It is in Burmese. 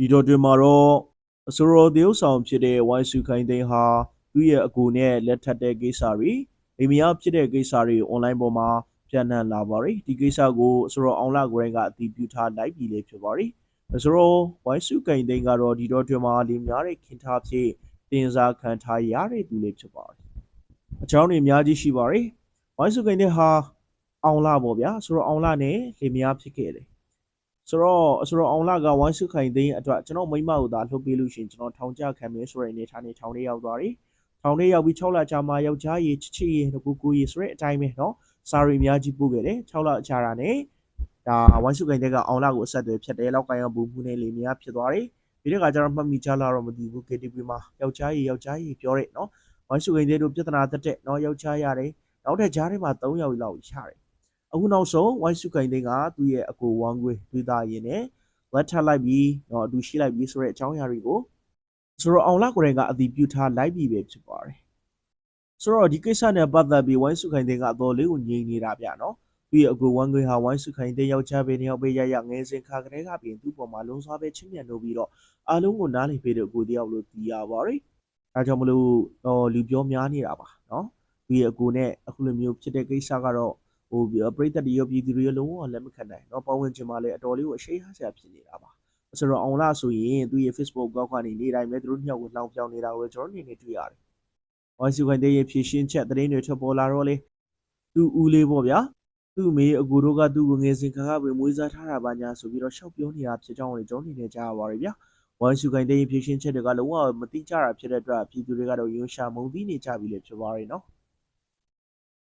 ဒီတော့တွင်မှာတော့အစိုးရသေုပ်ဆောင်ဖြစ်တဲ့ဝိုင်းစုခိုင်သိန်းဟာသူ့ရဲ့အကူနဲ့လက်ထပ်တဲ့ကိစ္စတွေအိမ်မရဖြစ်တဲ့ကိစ္စတွေအွန်လိုင်းပေါ်မှာပြန့်နှံ့လာပါတယ်ဒီကိစ္စကိုအစိုးရအောင်လာကိုရင်ကအတည်ပြုထားလိုက်ပြီလေဖြစ်ပါတယ်အစိုးရဝိုင်းစုခိုင်သိန်းကတော့ဒီတော့တွင်မှာလင်းများတဲ့ခင်ထားဖြစ်တင်စားခံထားရတဲ့သူလေးဖြစ်ပါတယ်အကြောင်းတွေအများကြီးရှိပါတယ်ဝိုင်းစုခိုင်သိန်းဟာအောင်လာပေါ့ဗျာဆိုတော့အောင်လာနဲ့လင်းများဖြစ်ခဲ့တယ် ဆိုတော့ဆိုတော့အောင်လာကဝိုင်းစုခိုင်သိန်းအတွက်ကျွန်တော်မိမကိုသာလှုပ်ပေးလို့ရှရင်ကျွန်တော်ထောင်ကြခံမယ်ဆိုတဲ့အနေထားနဲ့ထောင်ထဲရောက်သွားတယ်။ထောင်ထဲရောက်ပြီး6လကြာမှယောက်ျားရေချစ်ချစ်ရေကိုကိုရေဆိုတဲ့အတိုင်းပဲเนาะစာရီအများကြီးပို့ခဲ့တယ်6လကြာတာနဲ့ဒါဝိုင်းစုခိုင်သိန်းကအောင်လာကိုအဆက်အသွယ်ဖြတ်တယ်လောက်ကိုင်းအောင်ဘူမှုနဲ့လေများဖြစ်သွားတယ်။ဒီတဲ့ကကျတော့မှတ်မိကြလာတော့မသိဘူး KTV မှာယောက်ျားရေယောက်ျားရေပြောတဲ့เนาะဝိုင်းစုခိုင်သိန်းတို့ပြဿနာတက်တဲ့เนาะယောက်ျားရတယ်နောက်ထပ်ကြားထဲမှာ3ယောက်လောက်ရတယ်။ အခုနောက်ဆုံးဝိုင်းစုခိုင်သိန်းကသူ့ရဲ့အကိုဝမ်ကွေတွေးသားရင်းနဲ့လက်ထပ်လိုက်ပြီးတော့အတူရှိလိုက်ပြီးဆိုတဲ့အကြောင်းအရာတွေကိုဆိုတော့အောင်လာကိုရင်ကအတည်ပြုထားလိုက်ပြီးပဲဖြစ်ပါတယ်ဆိုတော့ဒီကိစ္စနဲ့ပတ်သက်ပြီးဝိုင်းစုခိုင်တဲ့ကအတော်လေးကိုငြိမ်နေတာဗျနော်ပြီးအကူဝမ်ခွေဟာဝိုင်းစုခိုင်တဲ့ယောက်ျားပဲနှစ်ယောက်ပဲရရငယ်စဉ်ခါကလေးကပြင်သူ့ပေါ်မှာလုံးစွာပဲချင်းမြန်လို့ပြီးတော့အားလုံးကိုနားလည်ပေးတဲ့အကူတယောက်လို့သိရပါတယ်ဒါကြောင့်မလို့တော့လူပြောများနေတာပါနော်ပြီးအကူနဲ့အခုလိုမျိုးဖြစ်တဲ့ကိစ္စကတော့ ဟိုပရိသတ်တွေရောပြည်သူတွေရောလုံးဝလက်မခံနိုင်เนาะပတ်ဝန်းကျင်မှာလည်းအတော်လေးကိုအရှိန်ဟာဆရာဖြစ်နေတာပါဆိုတော့အောင်လာဆိုရင်သူ့ရဲ့ Facebook ကောက်ကနေနေ့တိုင်းပဲသူတို့ညောက်ကိုလောင်ပြောင်းနေတာကိုကျွန်တော်နေနေတွေ့ရတယ်။ဝိုင်းစုခိုင်တဲ့ရဲ့ဖြည့်ရှင်းချက်သတင်းတွေထွက်ပေါ်လာတော့လေသူ့ဦးလေးပေါ့ဗျာသူ့မေအကူတို့ကသူ့ကိုငယ်စဉ်ခါကပဲမွေးစားထားတာပါညာဆိုပြီးတော့ရှောက်ပြောနေတာဖြစ်ကြောင်းလည်းကျွန်တော်နေနေကြားရပါတယ်ဗျာ။ဝိုင်းစုခိုင်တဲ့ရဲ့ဖြည့်ရှင်းချက်တွေကလုံးဝမတိကျတာဖြစ်တဲ့အတွက်ပြည်သူတွေကတော့ရုံရှာမုံသီးနေကြပြီလေဖြစ်ပါရဲ့နော်။